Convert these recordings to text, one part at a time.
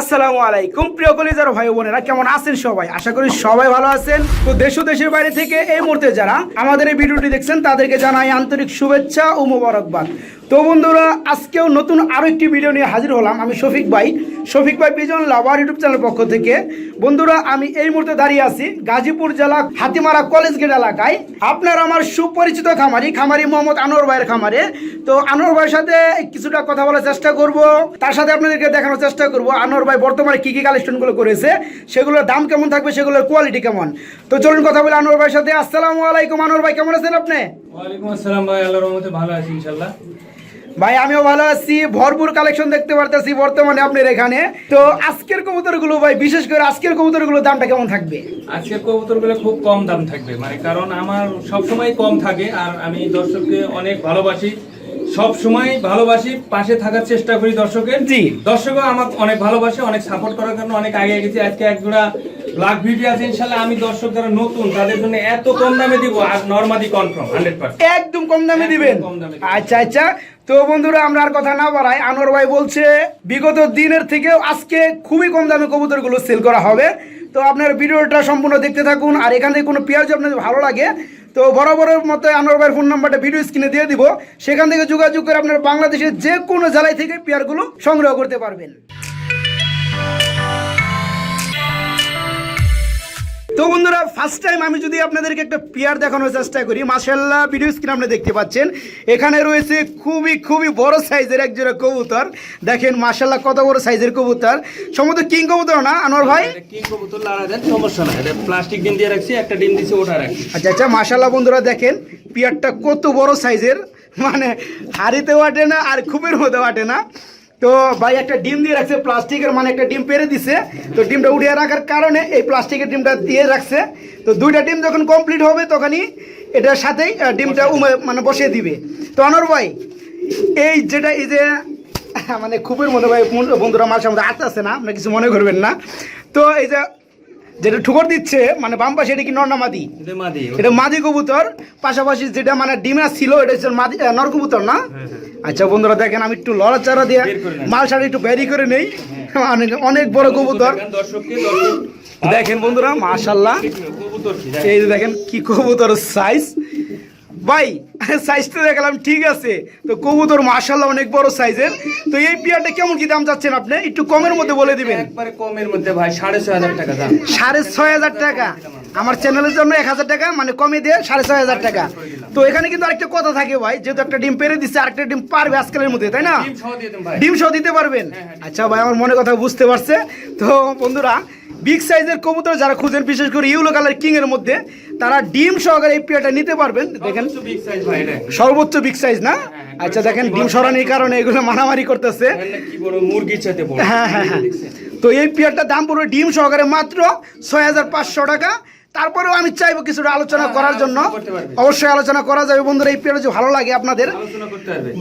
আসসালামু আলাইকুম। প্রিয় কলিজার ভাই বোনেরা, কেমন আছেন সবাই? আশা করি সবাই ভালো আছেন। তো দেশ ও দেশের বাইরে থেকে এই মুহূর্তে যারা আমাদের এই ভিডিওটি দেখছেন, তাদেরকে জানাই আন্তরিক শুভেচ্ছা ও মোবারকবাদ। তো বন্ধুরা, আজকেও নতুন আরও একটি ভিডিও নিয়ে হাজির হলাম। আমি শফিক ভাই। শফিক ভাই পিজন লাভার ইউটিউব চ্যানেলের পক্ষ থেকে। বন্ধুরা, আমি এই মুহূর্তে দাঁড়িয়ে আছি গাজীপুর জেলা হাতিমারা কলেজ গেট এলাকায়। আপনার আমার সুপরিচিত খামারি খামারি মোহাম্মদ আনোয়ার ভাইয়ের খামারে। তো আনোয়ার ভাইয়ের সাথে কিছুটা কথা বলার চেষ্টা করব। তার সাথে আপনাদেরকে দেখানোর চেষ্টা করব, আনোয়ার ভাই বর্তমানে কী কী কালেকশনগুলো করেছে, সেগুলোর দাম কেমন থাকবে, সেগুলোর কোয়ালিটি কেমন। তো চলুন কথা বলে আনোয়ার ভাইয়ের সাথে। আসসালামু আলাইকুম, আনোয়ার ভাই, কেমন আছেন আপনি? ওয়ালাইকুম আসসালাম ভাই, আল্লাহর রহমতে ভালো আছি ইনশাল্লাহ ভাই, আমিও ভালো আছি। ভরপুর কালেকশন দেখতে পারতেছি বর্তমানে আপনার এখানে। তো আজকের কবুতরগুলো ভাই, বিশেষ করে আজকের কবুতরগুলোর দামটা কেমন থাকবে? আজকের কবুতরগুলো খুব কম দাম থাকবে মানে কারণ আমার সবসময় কম থাকে, আর আমি দর্শককে অনেক ভালোবাসি। সব সময় ভালোবাসি পাশে থাকার চেষ্টা করি দর্শকের। জি। দর্শকও আমাকে অনেক ভালোবাসে অনেক সাপোর্ট করার কারণে অনেক আগে গেছি আজকে এক জোড়া ব্ল্যাক ভিডিও আছে ইনশাল্লাহ আমি দর্শক যারা নতুন তাদের জন্য এত কম দামে দিব আর নর্মালি কনফার্ম হান্ড্রেড পার্সেন্ট একদম কম দামে দিবেন। আচ্ছা আচ্ছা। তো বন্ধুরা আমরা আর কথা না বাড়াই আনোয়ার ভাই বলছে বিগত দিনের থেকেও আজকে খুবই কম দামে কবুতরগুলো সেল করা হবে। তো আপনার ভিডিওটা সম্পূর্ণ দেখতে থাকুন আর এখান থেকে কোনো পেঁয়াজ আপনাদের ভালো লাগে তো বরাবরের মতো আনোয়ার ভাইয়ের ফোন নাম্বারটা ভিডিও স্ক্রিনে দিয়ে দিব। সেখান থেকে যোগাযোগ করে আপনার বাংলাদেশের যে কোনো জেলায় থেকে পেয়ারগুলো সংগ্রহ করতে পারবেন। তো বন্ধুরা ফার্স্ট টাইম আমি যদি আপনাদেরকে একটা পেয়ার দেখানোর চেষ্টা করি মাশাল্লাহ ভিডিও স্ক্রিন আপনি দেখতে পাচ্ছেন। এখানে রয়েছে খুবই খুবই বড় সাইজের এক জোড়া কবুতর। দেখেন মাশাল্লাহ কত বড় সাইজের কবুতর। সম্ভবত কিং কবুতর না আনোয়ার ভাই? কি কবুতর লাড়া দেন সমস্যা না এটা প্লাস্টিক ডিম দিয়ে রাখছি একটা ডিম দিছি ওটা রাখছি। আচ্ছা আচ্ছা মাশাল্লাহ বন্ধুরা দেখেন পিয়ারটা কত বড় সাইজের মানে হাড়িতে ওঠে না আর খুবের মধ্যে ওঠে না। তো ভাই একটা ডিম দিয়ে রাখছে প্লাস্টিকের মানে একটা ডিম পেরে দিছে। তো ডিমটা উঠিয়ে রাখার কারণে এই প্লাস্টিকের ডিমটা দিয়ে রাখছে। তো দুইটা ডিম যখন কমপ্লিট হবে তখনই এটার সাথেই ডিমটা উমে- মানে বসিয়ে দিবে। তো অনর ভাই এই যেটা এই যে মানে খুবই মনে ভাই বন্ধুরা মার সামনে আসতে আসে না আপনার কিছু মনে করবেন না। তো এই যে যেটা ঠুকর দিচ্ছে মানে বাম পাশে এটা কি এটা মাদি এটা মাদি কবুতর পাশাপাশি যেটা মানে ডিমা ছিল এটা হচ্ছে মাদি নর কবুতর না? আচ্ছা বন্ধুরা দেখেন আমি একটু লড়াচাড়া দিয়ে। মাল শাড়ি একটু ব্যারি করে নেই। অনেক অনেক বড় কবুতর দেখেন বন্ধুরা মাশাল্লাহ এই যে দেখেন কি কবুতর সাইজ ভাই সাইজটা দেখালাম ঠিক আছে। তো কবুতর মাশাল্লাহ অনেক বড় সাইজের তো এই পিয়ারটা কেমন কি দাম চাচ্ছেন আপনি? একটু কমের মধ্যে বলে দিবেন। একবারে কমের মধ্যে ভাই সাড়ে ছয় হাজার টাকা দাম। সাড়ে ছয় হাজার টাকা। আমার চ্যানেলের জন্য এক হাজার টাকা মানে কমে দিয়ে সাড়ে ছয় হাজার টাকা। তো এখানে কিন্তু আরেকটা কথা থাকে ভাই যেহেতু একটা ডিম পেরে দিচ্ছে আরেকটা ডিম পারবে আজকালের মধ্যে তাই না? ডিম সহ দিতে পারবেন। আচ্ছা ভাই আমার মনে কথা বুঝতে পারছে। তো বন্ধুরা বিগ সাইজের কবুতর যারা খুঁজেন বিশেষ করে ইউলো কালার কিং এর মধ্যে তারা ডিম সহকারে এই পেয়ারটা নিতে পারবেন। দেখেন সর্বোচ্চ বিগ সাইজ না? হ্যাঁ, আচ্ছা দেখেন ডিম সরানির কারণে এগুলো মারামারি করতেছে। মুরগির সাথে হ্যাঁ হ্যাঁ হ্যাঁ। তো এই পেয়ারটার দাম পড়বে ডিম সহকারে মাত্র ছয় হাজার পাঁচশো টাকা। তারপরেও আমি চাইব কিছুটা আলোচনা হ্যাঁ, করার জন্য। অবশ্যই আলোচনা করা যাবে। বন্ধুরা এই পেয়ার যদি ভালো লাগে আপনাদের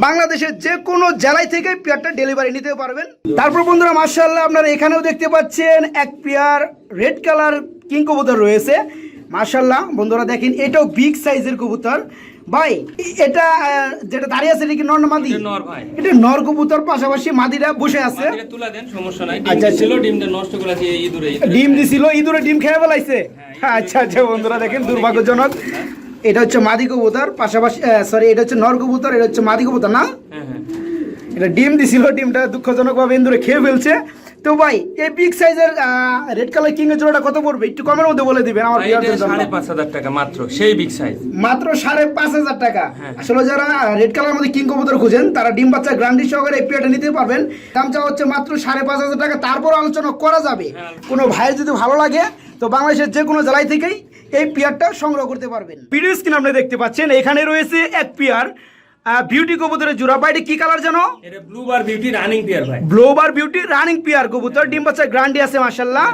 বাংলাদেশের যে কোনো জেলায় থেকে পেয়ারটা ডেলিভারি নিতে পারবেন। তারপর বন্ধুরা মার্শাল্লাহ আপনারা এখানেও দেখতে পাচ্ছেন এক পেয়ার রেড কালার কিং কবুতর রয়েছে। মার্শাল্লাহ বন্ধুরা দেখেন এটাও বিগ সাইজের কবুতর। ভাই এটা যেটা দাঁড়িয়ে আছে কি নর মাদি? নর ভাই। এটা নর কবুতর পাশাপাশি মাদিরা বসে আছে। তুলা দেন সমস্যা নাই। আচ্ছা, ডিম আচ্ছা। ছিল ডিমটা নষ্ট করে আছে ইঁদুরে। ডিম দিছিল ইঁদুরে ডিম খেয়ে ফেলাইছে। আচ্ছা আচ্ছা বন্ধুরা দেখেন দুর্ভাগ্যজনক। এটা হচ্ছে মাদি কবুতর পাশাপাশি সরি এটা হচ্ছে নর কবুতর এটা হচ্ছে মাদি কবুতর না? হ্যাঁ হ্যাঁ। এটা ডিম দিছিল ডিমটা দুঃখজনকভাবে ইন্দুরে খেয়ে ফেলছে। তো ভাই এই বিগ সাইজের রেড কালার কিং এর জোড়াটা কত পড়বে? একটু কমের মধ্যে বলে দিবেন আমার সাড়ে পাঁচ হাজার টাকা মাত্র সেই বিগ সাইজ মাত্র সাড়ে পাঁচ হাজার টাকা। হ্যাঁ। আসলে যারা রেড কালার মধ্যে কিং কবুতর খুঁজেন তারা ডিম বাচ্চা গ্রান্ডি সহকারে এই পেয়ারটা নিতে পারবেন। দাম চাওয়া হচ্ছে মাত্র সাড়ে পাঁচ হাজার টাকা। তারপর আলোচনা করা যাবে। হ্যাঁ। কোনো ভাইয়ের যদি ভালো লাগে তো বাংলাদেশের যে কোনো জেলায় থেকেই এই পেয়ারটা সংগ্রহ করতে পারবেন। ভিডিও স্ক্রিন আপনি দেখতে পাচ্ছেন এখানে রয়েছে এক পেয়ার বিউটি কবুতরের জোড়া বাইরে কি কালার জানো? এটা blue bar beauty running pair ভাই। ব্লোবার বিউটি রানিং পিয়ার কবুতর। ডিম বাচ্চা গ্রান্ডি আছে মাশাল্লাহ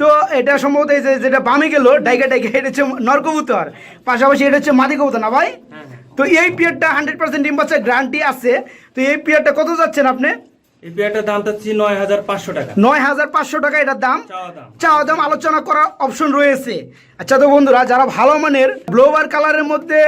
তো এটা সম্ভবত এই যে যেটা বামে গেল ডাইগা ডাইগা এটা হচ্ছে নর কবুতর। পাশাপাশি এটা হচ্ছে মাদি কবুতর না ভাই? তো এই পিয়ারটা হান্ড্রেড পার্সেন্ট ডিম বাচ্চা গ্রান্টি আছে। তো এই পিয়ারটা কত যাচ্ছেন আপনি? এই পেয়ারটার দাম চাচ্ছি নয় হাজার পাঁচশো টাকা। নয় হাজার পাঁচশো টাকা এটার দাম? চাওয়া দাম। আলোচনা করার অপশন রয়েছে। আচ্ছা তো বন্ধুরা যারা ভালো মানের ব্লোবার কালারের মধ্যে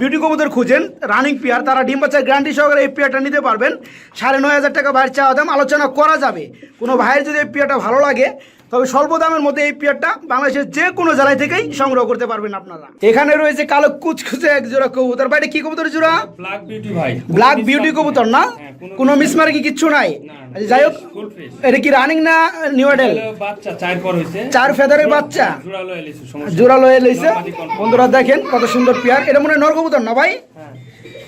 বিউটি কবুতর খুঁজেন রানিং পেয়ার তারা ডিম বাচ্চার গ্যারান্টি সহকারে এই পেয়ারটা নিতে পারবেন। সাড়ে নয় হাজার টাকা ভাইয়ের চাওয়া দাম আলোচনা করা যাবে। কোনো ভাইয়ের যদি এই পেয়ারটা ভালো লাগে তবে স্বল্প দামের মধ্যে এই পেয়ারটা বাংলাদেশের যে কোনো জেলায় থেকেই সংগ্রহ করতে পারবেন আপনারা। এখানে রয়েছে কালো কুচকুচে এক জোড়া কবুতর। বাইরে কি কবুতর জোড়া? ব্ল্যাক বিউটি ভাই। ব্ল্যাক বিউটি কবুতর না? হ্যাঁ, কোনো- মিসমার্কি কিচ্ছু নাই? আচ্ছা, যাই হোক এটা কি রানিং না নিউ বাচ্চা চার পর হয়েছে। চার ফেদারের বাচ্চা? জোড়া লয়ে লইছে বন্ধুরা দেখেন কত সুন্দর পেয়ার। এটা মনে হয় নর কবুতর না ভাই? হ্যাঁ।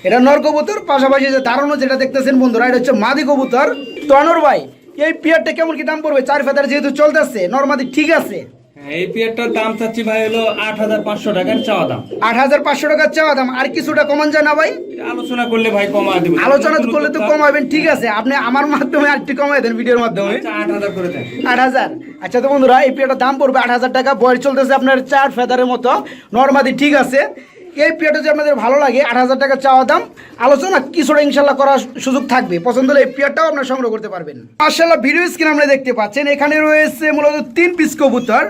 এটা নর কবুতর পাশাপাশি যে দাঁড়ানো যেটা দেখতেছেন বন্ধুরা এটা হচ্ছে মাদি কবুতর। তো আনোর ভাই এই পেয়ারটা কেমন কি দাম পড়বে? চার ফেদার যেহেতু চলতেছে নর্মাদি ঠিক আছে। হ্যাঁ, এই পেয়ারটার দাম চাচ্ছি ভাই হলো আট হাজার পাঁচশো টাকার চাওয়া দাম। আট হাজার পাঁচশো টাকার চাওয়া দাম। আর কিছুটা কমান যায় না ভাই? আলোচনা করলে ভাই কমা দেবো। আলোচনা করলে তো কমাবেন ঠিক আছে। আপনি আমার মাধ্যমে আরেকটু কমাই দেন ভিডিওর মাধ্যমে। আচ্ছা আট হাজার করে দেন। আট হাজার। আচ্ছা তো বন্ধুরা এই পেয়ারটার দাম পড়বে আট হাজার টাকা। বয়স চলতেছে আপনার চার ফেদারের মতো। নর্মাদি ঠিক আছে। এই পিয়াটা যে আপনাদের ভালো লাগে, আট হাজার টাকা চাওয়া দাম। আলোচনা কিছুটা ইনশাল্লাহ করার সুযোগ থাকবে। পছন্দ হলে এই পেয়ারটাও আপনার সংগ্রহ করতে পারবেন। মার্শাল্লাহ ভিডিও স্ক্রিন আমরা দেখতে পাচ্ছেন। এখানে রয়েছে মূলত তিন পিস কবুতর।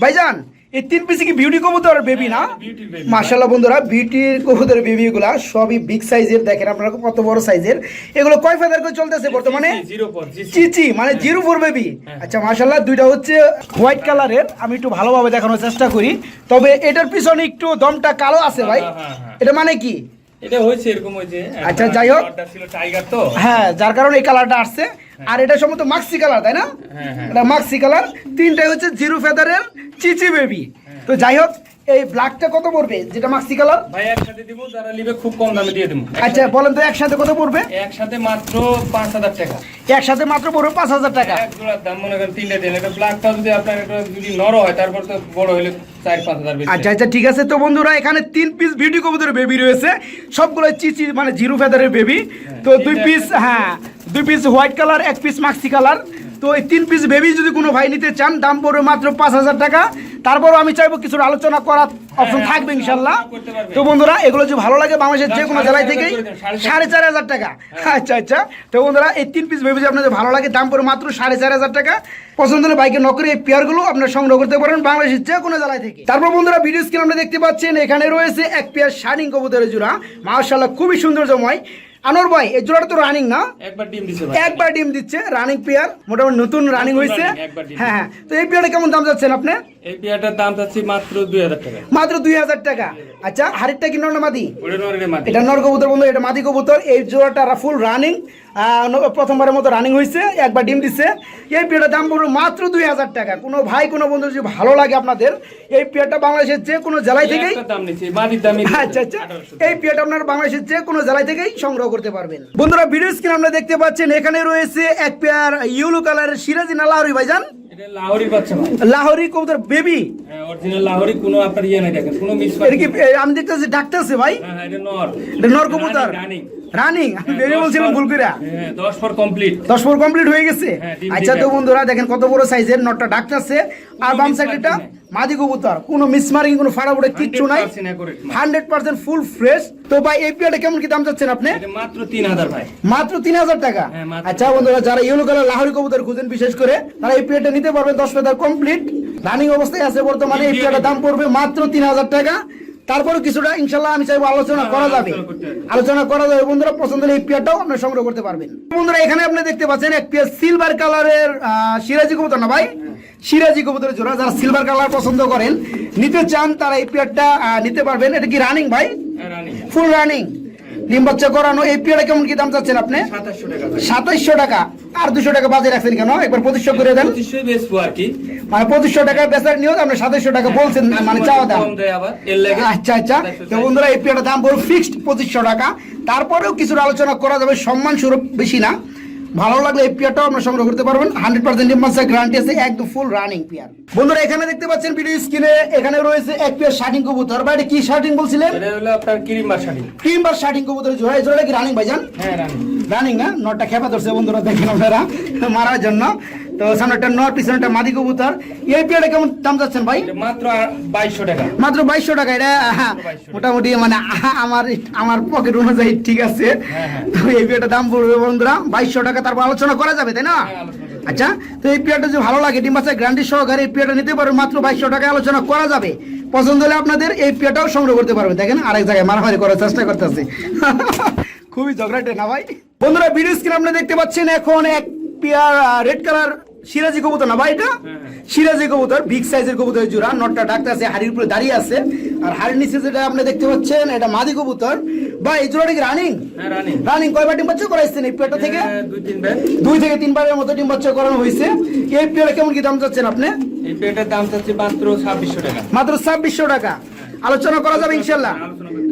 ভাইজান এই তিন পিসে কি বিউটি কবুতর বেবি না? বেবি মার্শাল্লাহ বন্ধুরা বিউটির কবুতর বেবিগুলা সবই বিগ সাইজের দেখেন আপনারা কত বড় সাইজের এগুলো কয় ফেদার করে চলতেছে বর্তমানে? চিচি মানে জিরো ফোর বেবি আচ্ছা মাশাল্লাহ দুইটা হচ্ছে হোয়াইট কালারের আমি একটু ভালোভাবে দেখানোর চেষ্টা করি। তবে এটার পিছনে একটু দমটা কালো আছে ভাই। হ্যাঁ, হ্যাঁ, হ্যাঁ। এটা মানে কি? এটা হয়েছে এরকম যে আচ্ছা, যাই হোক। টাইগার তো। হ্যাঁ যার কারণে এই কালারটা আসছে। আর এটা সম্ভবত মাক্সি কালার তাই না? হ্যাঁ, হ্যাঁ। এটা মাক্সি কালার তিনটাই হচ্ছে জিরো ফেদারের চিচি বেবি তো যাই হোক এই ব্ল্যাকটা কত পড়বে? যেটা মাক্সি কালার ভাই একসাথে দিব যারা নিবে খুব কম দামে দিয়ে দেবো। আচ্ছা বলেন তো একসাথে কত পড়বে? একসাথে মাত্র পাঁচ হাজার টাকা। একসাথে মাত্র পড়বে পাঁচ হাজার টাকা। এক জোড়ার দাম মনে করেন তিনটে দিন এটা ব্ল্যাকটা যদি আপনার এটা যদি নর হয় তারপর তো বড় হলে আচ্ছা আচ্ছা ঠিক আছে। তো বন্ধুরা এখানে তিন পিস বিউটি কবুতরের বেবি রয়েছে। সবগুলো চিচি মানে জিরো ফেদারের বেবি তো দুই পিস হ্যাঁ। দুই পিস হোয়াইট কালার এক পিস মাক্সি কালার তো এই তিন পিস বেবি যদি কোনো ভাই নিতে চান, দাম পড়বে মাত্র পাঁচ হাজার টাকা। তারপরও আমি চাইব কিছু আলোচনা করার অপশন থাকবে ইনশাল্লাহ। তো বন্ধুরা, এগুলো যদি ভালো লাগে বাংলাদেশের যে কোনো জেলায় থেকেই, সাড়ে চার হাজার টাকা। আচ্ছা আচ্ছা। তো বন্ধুরা, এই তিন পিস বেবি যদি আপনাদের ভালো লাগে, দাম পড়বে মাত্র সাড়ে চার হাজার টাকা। পছন্দ হলে বাইকে নকরে এই পেয়ারগুলো আপনারা সংগ্রহ করতে পারেন বাংলাদেশের যে কোনো জেলায় থেকে। তারপর বন্ধুরা ভিডিও স্ক্রিন আমরা দেখতে পাচ্ছেন, এখানে রয়েছে এক পেয়ার শাইনিং কবুতরের জোড়া। মার্শাল্লাহ খুবই সৌন্দর্যময় আনোর ভাই এই জোড়াটা তো রানিং না? একবার ডিম ভাই। একবার ডিম দিচ্ছে রানিং পেয়ার মোটামুটি নতুন রানিং হয়েছে। হ্যাঁ হ্যাঁ। তো এই পেয়ারটা কেমন দাম যাচ্ছেন আপনি? এই পেয়ারটার দাম চাচ্ছি মাত্র দুই হাজার টাকা। মাত্র দুই হাজার টাকা। আচ্ছা হাড়িটা কি নর না মাদি? এটা নর কবুতর বন্ধু এটা মাদি কবুতর। এই জোড়াটা ফুল রানিং প্রথমবারের মতো রানিং হয়েছে একবার ডিম দিচ্ছে এই পেয়ারটার দাম পড়বে মাত্র দুই হাজার টাকা। কোনো ভাই কোনো বন্ধু যদি ভালো লাগে আপনাদের এই পেয়ারটা বাংলাদেশের যে কোনো জেলায় থেকেই আচ্ছা আচ্ছা। এই পেয়ারটা আপনার বাংলাদেশের যে কোনো জেলায় থেকেই সংগ্রহ করতে পারবেন। বন্ধুরা ভিডিও স্ক্রিন আমরা দেখতে পাচ্ছেন এখানে রয়েছে এক পেয়ার ইউলো কালারের সিরাজি না লাহরি ভাইজান? এটা ভাই। লাহরি কবুতর বেবি হ্যাঁ অরিজিনাল লাহোরি কোনো আপনার ইয়ে নাই দেখেন কোনো মিস এটা কি এ, আমি দেখতেছি ডাকতেছে ভাই? হ্যাঁ হ্যাঁ, নর। নর কবুতর। রানিং আমি বেবি বলছিলাম ভুল করে। হ্যাঁ কমপ্লিট ফোর কমপ্লিট হয়ে গেছে? হ্যাঁ, আচ্ছা তো বন্ধুরা দেখেন কত বড় সাইজের নটটা ডাকতেছে। আর বাম সাইডটা মাদি কবুতর। কোনো মিসমার্কিং কোনো কিচ্ছু নাই। হান্ড্রেড পার্সেন্ট ফুল ফ্রেশ তো ভাই এই পেয়ারটা কেমন কি দাম চাচ্ছেন আপনি? মাত্র তিন হাজার ভাই। মাত্র তিন হাজার টাকা? হ্যাঁ, আচ্ছা বন্ধুরা যারা ইয়েলো কালার লাহোরি কবুতর খুঁজেন বিশেষ করে তারা এই পেয়ারটা নিতে পারবেন। দশ পেয়ার কমপ্লিট রানিং অবস্থায় আছে বর্তমানে এই পেয়ারটার দাম পড়বে মাত্র তিন হাজার টাকা। তারপরে কিছুটা ইনশাল্লাহ আমি চাইব আলোচনা করা যাবে। আলোচনা করা যাবে। বন্ধুরা পছন্দ হলে এই পেয়ারটাও আপনারা সংগ্রহ করতে পারবেন। বন্ধুরা এখানে আপনি দেখতে পাচ্ছেন এক পেয়ার সিলভার কালারের সিরাজি কবুতর না ভাই? সিরাজি কবুতরের জোড়া যারা সিলভার কালার পছন্দ করেন নিতে চান তারা এই পেয়ারটা নিতে পারবেন। এটা কি রানিং ভাই? হ্যাঁ, ফুল রানিং ডিম বাচ্চা করানো এই পেয়ারটা কেমন কি দাম চাচ্ছেন আপনি? সাতাইশশো টাকা আর দুশো টাকা বাজে রাখছেন কেন? একবার পঁচিশশো করে দেন। মানে পঁচিশশো টাকা বেচার নিয়োগ আপনি সাতাইশশো টাকা বলছেন মানে চাওয়া দাম। আচ্ছা আচ্ছা। তো বন্ধুরা এই পেয়ারটার দাম বলুন ফিক্সড পঁচিশশো টাকা। তারপরেও কিছুটা আলোচনা করা যাবে সম্মান স্বরূপ বেশি না। ভালো লাগলে এই পেয়ারটাও আপনারা সংগ্রহ করতে পারবেন। হান্ড্রেড পার্সেন্ট মাসে গ্যারান্টি আছে একদম ফুল রানিং পেয়ার। বন্ধুরা এখানে দেখতে পাচ্ছেন ভিডিও স্ক্রিনে এখানে রয়েছে এক পেয়ার শার্টিং কবুতর। বা এটা কি শার্টিং বলছিলেন? এটা হলো আপনার ক্রিম বা শাড়ি ক্রিম বা শার্টিং কবুতর জোড়া এই জোড়াটা কি রানিং ভাইজান? হ্যাঁ রানিং রানিং না নটটা খেপা ধরছে বন্ধুরা দেখেন আপনারা মারার জন্য। তো সামনে একটা নট পিছনে একটা মাদি কবুতর। এই পেয়ারটা কেমন দাম যাচ্ছেন ভাই? মাত্র বাইশশো টাকা। মাত্র বাইশশো টাকা এটা আহা, মোটামুটি মানে আমার আমার পকেট অনুযায়ী ঠিক আছে। হ্যাঁ, হ্যাঁ। তো এই পেয়ারটা দাম পড়বে বন্ধুরা বাইশশো টাকা তারপর আলোচনা করা যাবে তাই না? হ্যাঁ, আচ্ছা তো এই পেয়ারটা যদি ভালো লাগে ডিম বাচ্চা গ্যারান্টি সহকারে এই পেয়ারটা নিতে পারবেন মাত্র বাইশশো টাকা আলোচনা করা যাবে। পছন্দ হলে আপনাদের এই পেয়ারটাও সংগ্রহ করতে পারবেন। দেখেন আরেক জায়গায় মারামারি করার চেষ্টা করতেছে। খুবই ঝগড়াটে না ভাই? বন্ধুরা ভিডিও স্ক্রিন আপনি দেখতে পাচ্ছেন এখন এক পেয়ার রেড কালার সিরাজি কবুতর না ভাই এটা? সিরাজি কবুতর বিগ সাইজের কবুতর জোড়া নটটা ডাকতে আছে হাড়ির উপরে দাঁড়িয়ে আছে। আর হাড়ির নিচে যেটা আপনি দেখতে পাচ্ছেন এটা মাদি কবুতর। বা এই জোড়াটা কি রানিং হ্যাঁ রানি রানিং কয়বার ডিম বাচ্চা করাইছেন এই পেয়ারটা থেকে? দুই তিন ব্যাগ দুই থেকে তিনবারের মতো ডিম বাচ্চা করানো হয়েছে। এই পেয়ারে কেমন কি দাম চাচ্ছেন আপনি? এই পেটের দাম চাচ্ছি মাত্র ছাব্বিশশো টাকা। মাত্র ছাব্বিশশো টাকা। আলোচনা করা যাবে ইনশাল্লাহ।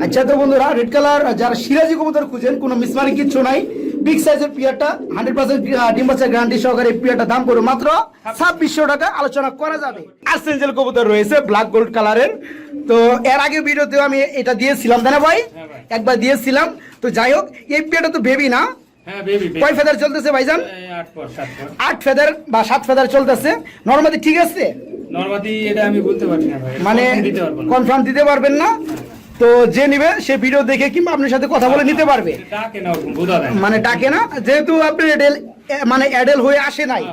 আচ্ছা তো বন্ধুরা রেড কালার যারা সিরাজি কবুতর খুঁজেন কোনো মিসমারি কিচ্ছু নাই। বিগ সাইজের পিয়ারটা হান্ড্রেড পার্সেন্ট ডিম বাচ্চা গ্যারান্টি সহকারে পিয়ারটা দাম পড়বে মাত্র ছাব্বিশশো টাকা। আলোচনা করা যাবে। আর্সেঞ্জেল কবুতর রয়েছে ব্ল্যাক গোল্ড কালারের তো এর আগে ভিডিওতেও আমি এটা দিয়েছিলাম তাই না ভাই? হ্যাঁ একবার দিয়েছিলাম। তো যাই হোক এই পিয়ারটা তো বেবি না? হ্যাঁ কয় ফেদার চলতেছে ভাইজান? আট ফেদার বা সাত ফেদার চলতেছে। নর্মালি ঠিক আছে? নর্মাদি এটা আমি বলতে পারছি না মানে কনফার্ম দিতে পারবেন না? তো যে নিবে সে ভিডিও দেখে কিংবা আপনার সাথে কথা বলে নিতে পারবে। মানে ডাকে না যেহেতু আপনি এডেল মানে অ্যাডেল হয়ে আসে নাই।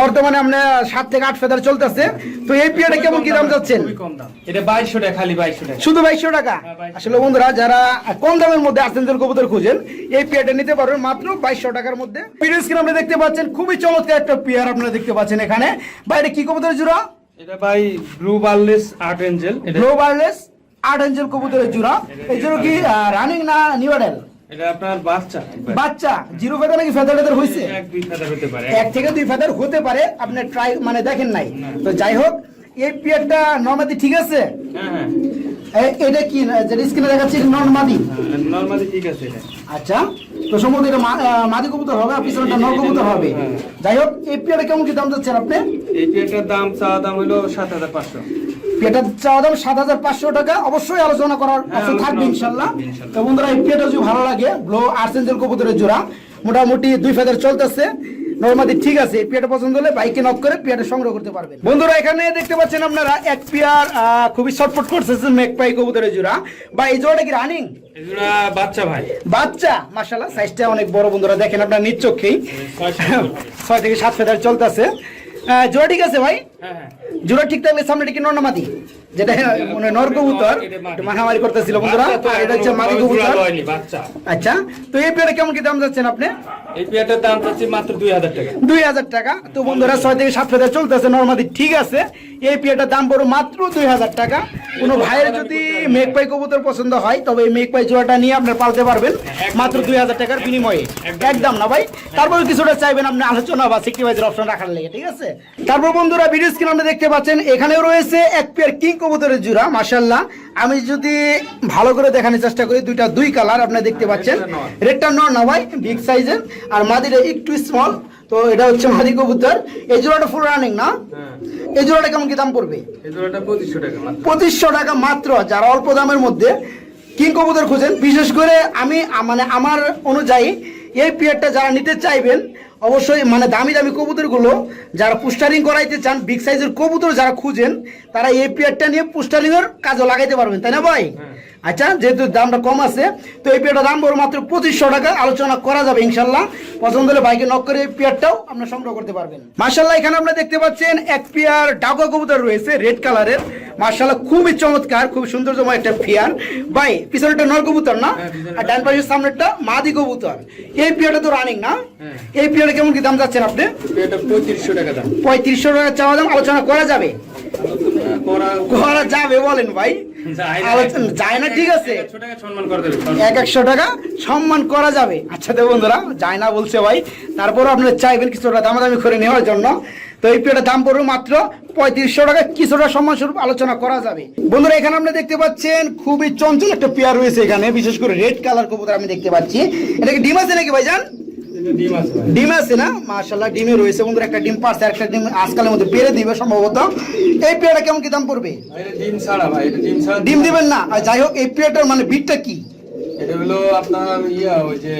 বর্তমানে আপনার সাত থেকে আট ফেদার চলতেছে। তো এই পিয়াটা কেমন কি দাম যাচ্ছেন? খুবই কম দাম। এটা বাইশশো টাকা খালি বাইশশো টাকা। শুধু বাইশশো টাকা? হ্যাঁ, 2200 আসলে বন্ধুরা যারা কম দামের মধ্যে আর্সেঞ্জেল কবুতর খুঁজেন এই পিয়ারটা নিতে পারবেন মাত্র বাইশশো টাকার মধ্যে। ভিডিও স্ক্রিন আপনি দেখতে পাচ্ছেন খুবই চমৎকার একটা পিয়ার আপনারা দেখতে পাচ্ছেন এখানে। বাইরে কি কবুতর জোড়া? এটা ভাই ব্লু বার্লেস আর্ট এঞ্জেল এটা গ্লো ওয়ারলেস আট এঞ্জেল কবুতরের জোড়া। এই জন্য কি রানিং না নিউ অ্যাডেল এটা আপনার বাচ্চা বাচ্চা জিরো ফেদার নাকি ফেদার ফেদার হয়েছে এক দুই ফেদার হতে পারে। এক থেকে দুই ফেদার হতে পারে আপনি ট্রাই মানে দেখেন নাই। তো যাই হোক এই পিয়ারটা নর্মাদি ঠিক আছে? হ্যাঁ এটা কি না, যেটা স্ক্রিনে দেখাচ্ছে নর্মাদি? নর্মালি ঠিক আছে আচ্ছা তো সম্ভবত এটা মাদি কবুতর হবে আর পিছনটা নর কবুতর হবে। হ্যাঁ। যাই হোক এই পিয়ারটা কেমন কি দাম যাচ্ছেন আপনি? এই দাম চাওয়া দাম হলো সাত হাজার পাঁচশো। পেটার চাওয়া দাম সাত হাজার পাঁচশো টাকা। অবশ্যই আলোচনা করার হ্যাঁ, অপশন থাকবে ইনশাল্লাহ। তো বন্ধুরা এই পেটা যদি ভালো লাগে ব্লো আর্সেঞ্জেল কবুতরের জোড়া মোটামুটি দুই ফেদার চলতেছে। নর্মালি ঠিক আছে পেয়ারটা পছন্দ হলে বাইকে নক করে পেয়ারটা সংগ্রহ করতে পারবেন। বন্ধুরা এখানে দেখতে পাচ্ছেন আপনারা এক পেয়ার খুবই ছটফট করছে মেকপাই কবুতরের জোড়া। বা এই জোড়াটা কি রানিং বাচ্চা ভাই। বাচ্চা মাশাল্লাহ সাইজটা অনেক বড় বন্ধুরা দেখেন আপনার নিজ চোখেই। ছয় থেকে সাত ফেদার চলতেছে। জোড়া ঠিক আছে ভাই? জোড়া ঠিক থাকলে সামনে কি নর্নামাদি যেটা মানে নর কবুতর এটা মাদি। একটু মারামারি করতেছিল বন্ধুরা। তো এটা হচ্ছে মাদি কবুতর। আচ্ছা তো এই পেয়ারে কেমন কি দাম যাচ্ছেন আপনি? এই পেয়ারটার দাম চাচ্ছি মাত্র হাজার টাকা। দুই হাজার টাকা। তো বন্ধুরা ছয় থেকে সাত হাজার চলতেছে নর্মাদি ঠিক আছে। এই পেয়ারটার দাম পড়ো মাত্র দুই হাজার টাকা। কোনো ভাইয়ের যদি মেঘপাই কবুতর পছন্দ হয় তবে এই মেঘপাই জোড়াটা নিয়ে আপনি পালতে পারবেন। মাত্র দুই হাজার টাকার বিনিময়ে। একদম। না ভাই? তারপরে কিছুটা চাইবেন আপনি আলোচনা বা সিক্রিফাইজের অপশন রাখার লেগে ঠিক আছে? তারপর বন্ধুরা ভিডিও স্ক্রিন আপনি দেখতে পাচ্ছেন এখানেও রয়েছে এক পেয়ার কিং কবুতরের জোড়া মাশাল্লাহ আমি যদি ভালো করে দেখানোর চেষ্টা করি দুইটা দুই কালার আপনি দেখতে পাচ্ছেন। রেডটা নর না ভাই বিগ সাইজের আর মাদিটা একটু স্মল তো এটা হচ্ছে মাদি কবুতর। এই জোড়াটা ফুল রানিং না? হ্যাঁ। এই জোড়াটা কেমন কি দাম পড়বে? পঁচিশশো টাকা মাত্র। যারা অল্প দামের মধ্যে কিং কবুতর খুঁজেন বিশেষ করে আমি মানে আমার অনুযায়ী এই পিয়ারটা যারা নিতে চাইবেন অবশ্যই মানে দামি দামি কবুতরগুলো যারা পুস্টারিং করাইতে চান বিগ সাইজের কবুতর যারা খুঁজেন তারা এই পিয়ারটা নিয়ে পুস্টারিংয়ের কাজও লাগাইতে পারবেন তাই না ভাই? আচ্ছা যেহেতু দামটা কম আছে তো এই পেয়ারটার দাম পড়বে মাত্র পঁচিশশো টাকা আলোচনা করা যাবে ইনশাল্লাহ পছন্দ হলে বাইকে নক করে এই পেয়ারটাও আপনার সংগ্রহ করতে পারবেন। মার্শাল্লাহ এখানে আপনারা দেখতে পাচ্ছেন এক পেয়ার ডাকা কবুতর রয়েছে রেড কালারের মার্শাল্লাহ খুবই চমৎকার খুব সৌন্দর্যময় একটা পেয়ার। ভাই পিছনেরটা নর কবুতর না? হ্যাঁ, আর ডান পাশের সামনেরটা মাদি কবুতর। এই পেয়ারটা তো রানিং না? হ্যাঁ। এই পেয়ারটা কেমন কি দাম যাচ্ছেন আপনি? পঁয়ত্রিশশো টাকা দাম। পঁয়ত্রিশশো টাকা চাওয়া দাম আলোচনা করা যাবে? করা যাবে বলেন ভাই। যায় না। আলোচনা যায় না ঠিক আছে। একশো টাকা সম্মান করে এক একশো টাকা সম্মান করা যাবে। আচ্ছা তো বন্ধুরা যায় না বলছে ভাই। তারপরও আপনারা চাইবেন কিছুটা দামাদামি করে নেওয়ার জন্য। তো এই দাম পড়বে মাত্র পঁয়ত্রিশশো টাকা কিছুটা সম্মান স্বরূপ আলোচনা করা যাবে। বন্ধুরা এখানে আপনি দেখতে পাচ্ছেন খুবই চঞ্চল একটা পেয়ার রয়েছে এখানে। বিশেষ করে রেড কালার কবুতর আমি দেখতে পাচ্ছি। এটা কি ডিম আছে নাকি ভাইজান? ডিম আছে না? মাশাল্লাহ ডিমে রয়েছে বন্ধুরা একটা ডিম পারছে একটা ডিম আজকালের মধ্যে বেড়ে দিবে সম্ভবত। এই পেয়ারটা কেমন কি দাম পড়বে? ডিম ছাড়া ভাই ডিম দিবেন না? যাই হোক এই পেয়ারটার মানে বিটটা কি? এটা হলো আপনার ইয়া ওই যে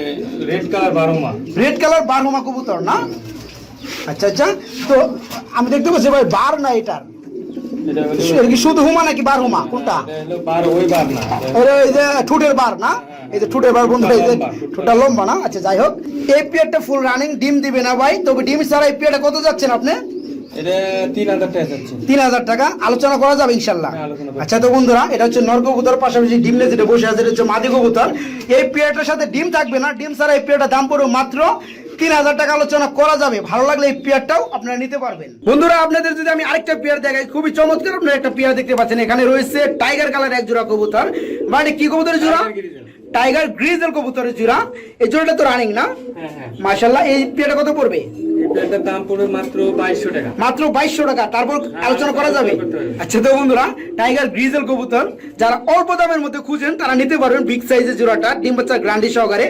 রেড কালার বারোমা। রেড কালার কবুতর না? আচ্ছা আচ্ছা। তো আমি দেখতে পাচ্ছি ভাই বার না এটার। এটা কি শুধু হুমা নাকি কোনটা? বার ওই বার না। এটা যে ঠুটের বার না? এই যে ঠুটের বার বন্ধু এই যে লম্বা, ঠোঁটটা ঠোঁটটা লম্বা না? আচ্ছা যাই হোক। এই পেয়ারটা ফুল রানিং ডিম দিবে না ভাই? তবে ডিম ছাড়া এই পেয়ারটা কত যাচ্ছেন আপনি? তিন হাজার টাকা আলোচনা করা যাবে ইনশাল্লাহ। হ্যাঁ। আচ্ছা তো বন্ধুরা এটা হচ্ছে নর কবুতর পাশাপাশি ডিম যেটা বসে আছে এটা হচ্ছে মাদি কবুতর। এই পেয়ারটার সাথে ডিম থাকবে না। ডিম ছাড়া এই পেয়ারটার দাম পড়বে মাত্র তিন হাজার টাকা আলোচনা করা যাবে। ভালো লাগলে এই পেয়ারটাও আপনারা নিতে পারবেন। বন্ধুরা আপনাদের যদি আমি আরেকটা পেয়ার দেখাই খুবই চমৎকার আপনারা একটা পেয়ার দেখতে পাচ্ছেন। এখানে রয়েছে টাইগার কালার এক জোড়া কবুতর। মানে কি কবুতরের জোড়া? টাইগার গ্রিজেল কবুতরের জোড়া। এই জোড়াটা তো রানিং না? হ্যাঁ হ্যাঁ। মাশাল্লাহ এই পেয়ারটা কত পড়বে? দাম পড়বে মাত্র বাইশশো টাকা। মাত্র বাইশশো টাকা। তারপর হ্যাঁ, আলোচনা করা যাবে। আচ্ছা তো বন্ধুরা টাইগার গ্রিজেল কবুতর যারা অল্প দামের মধ্যে খুঁজেন তারা নিতে পারবেন বিগ সাইজের জোড়াটা। ডিম বাচ্চা গ্রান্ডি সহকারে।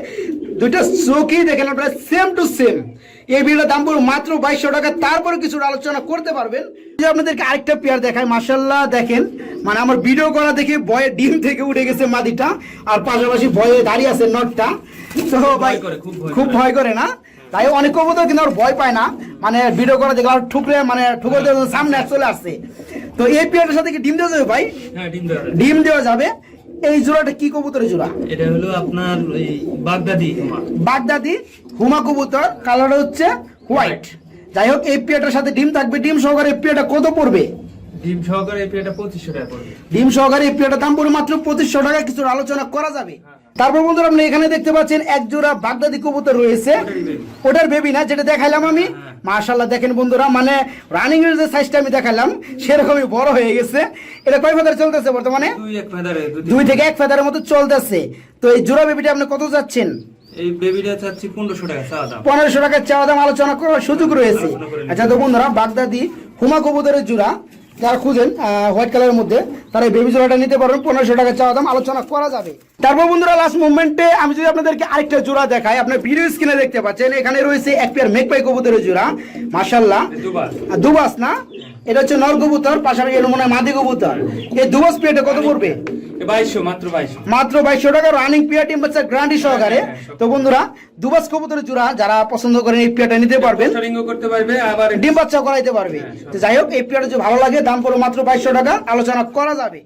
দুইটা চোখই দেখেন আপনারা সেম টু সেম এই বিলটার দাম পড়বে মাত্র বাইশশো টাকা। তারপরে কিছু আলোচনা করতে পারবেন। যে আপনাদেরকে আরেকটা পেয়ার দেখায় মাসাল্লাহ দেখেন। মানে আমার ভিডিও করা দেখে বয়ে ডিম থেকে উঠে গেছে মাদিটা আর পাশাপাশি ভয়ে দাঁড়িয়ে আছে নটটা। তো ভাই খুব ভয় করে। না? তাই অনেক কবুতর কিন্তু আর ভয় পায় না। মানে ভিডিও করা দেখলে আর ঠুকরে মানে ঠুকর দিয়ে সামনে চলে আসছে। তো এই পেয়ারটার সাথে কি ডিম দেওয়া যাবে ভাই? হ্যাঁ ডিম দেওয়া যাবে। এই জোড়াটা কি কবুতরের জোড়া? এটা হলো আপনার ওই বাগদাদি হুমা। বাগদাদি হুমা কবুতর কালার হচ্ছে হোয়াইট। যাই হোক এই পেয়াটার সাথে ডিম থাকবে। ডিম সহকারে এই পেয়াটা কত পড়বে? ডিম সহকারে এই পেয়াটা পঁচিশশো টাকা পড়বে। ডিম সহকারে এই পেয়াটার দাম পড়বে মাত্র পঁচিশশো টাকা কিছু আলোচনা করা যাবে। তারপর বন্ধুরা আপনি এখানে দেখতে পাচ্ছেন এক জোড়া বাগদাদি কবুতর রয়েছে। ওটার বেবি না। যেটা দেখাইলাম আমি। হ্যাঁ। মাশাল্লাহ দেখেন বন্ধুরা মানে রানিং এর যে সাইজটা আমি দেখালাম সেরকমই বড় হয়ে গেছে। এটা কয় ফেদার চলতেছে বর্তমানে? দুই থেকে এক ফেদারের মতো চলতেছে। তো এই জোড়া বেবিটা আপনি কত যাচ্ছেন পনেরোশো টাকার চাওয়া দাম। আলোচনা করার সুযোগ রয়েছে। আচ্ছা তো বন্ধুরা বাগদাদি হুমা কবুতরের জোড়া। যারা খুঁজেন হোয়াইট কালারের মধ্যে তারা এই বেবি জোড়াটা নিতে পারবেন পনেরোশো টাকা চাওয়া দাম আলোচনা করা যাবে। তারপর বন্ধুরা লাস্ট মুভমেন্টে আমি যদি আপনাদেরকে আরেকটা জোড়া দেখাই আপনার ভিডিও স্ক্রিনে দেখতে পাচ্ছেন এখানে রয়েছে এক পেয়ার মেঘপাই কবুতরের জোড়া মাসাল্লাহ দুবাস না? এটা হচ্ছে নর কবুতর পাশাপাশি এর মনে মাদি কবুতর। এই দুবস পেটে কত পড়বে? মাত্র বাইশশো। টাকা রানিং পিয়া টিম বাচ্চা সহকারে। হ্যাঁ, হ্যাঁ, তো বন্ধুরা দুবাস কবুতরের জোড়া যারা পছন্দ করেন এই পিয়াটা নিতে পারবেন। করতে পারবে আবার ডিম বাচ্চা করাইতে পারবে। হ্যাঁ, তো যাই হোক এই পিয়াটা যদি ভালো লাগে দাম পড়ল মাত্র বাইশশো টাকা। আলোচনা করা যাবে।